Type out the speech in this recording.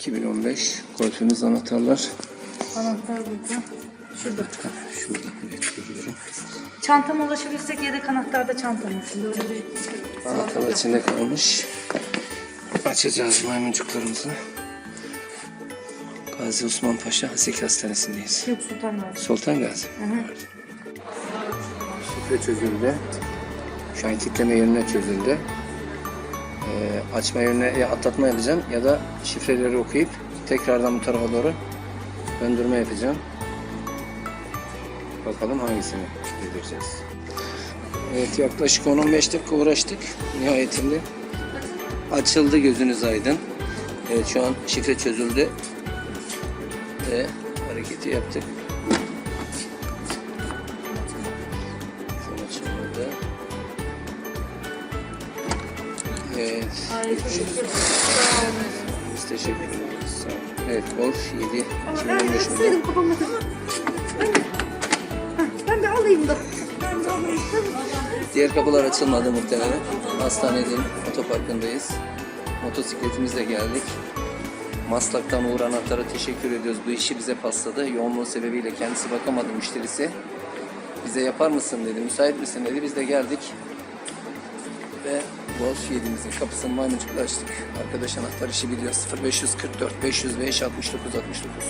2015 golfümüz anahtarlar. Anahtar burada. Şurada. Şurada evet görüyorum. Çantama ulaşabilirsek yedek anahtar da çantanın içinde. Öyle bir Anahtarlar içinde kalmış. Açacağız maymuncuklarımızı. Gazi Osman Paşa Haseki Hastanesi'ndeyiz. Yok Sultan Gazi. Sultan Gazi. Hı hı. Şifre çözüldü. Şu an kitleme yönüne çözüldü. Ee, açma yönüne ya atlatma yapacağım ya da şifreleri okuyup tekrardan bu tarafa doğru döndürme yapacağım. Bakalım hangisini bildireceğiz. Evet yaklaşık 10-15 dakika uğraştık. Nihayetinde açıldı gözünüz aydın. Evet şu an şifre çözüldü. Ve hareketi yaptık. Evet. Biz teşekkür ederiz. Sağ olun. Evet Golf 7 2015 model. Saydım kafamı. Ben de alayım da. Ben de alayım. Diğer kapılar açılmadı muhtemelen. Hastanenin otoparkındayız. Motosikletimizle geldik. Maslak'tan Uğur Anahtar'a teşekkür ediyoruz. Bu işi bize pasladı. Yoğunluğu sebebiyle kendisi bakamadı müşterisi. Bize yapar mısın dedi, müsait misin dedi. Biz de geldik. Ve Golf 7'imizin kapısını maymuncukla açtık. Arkadaş anahtar işi biliyor. 0544 505 69 69.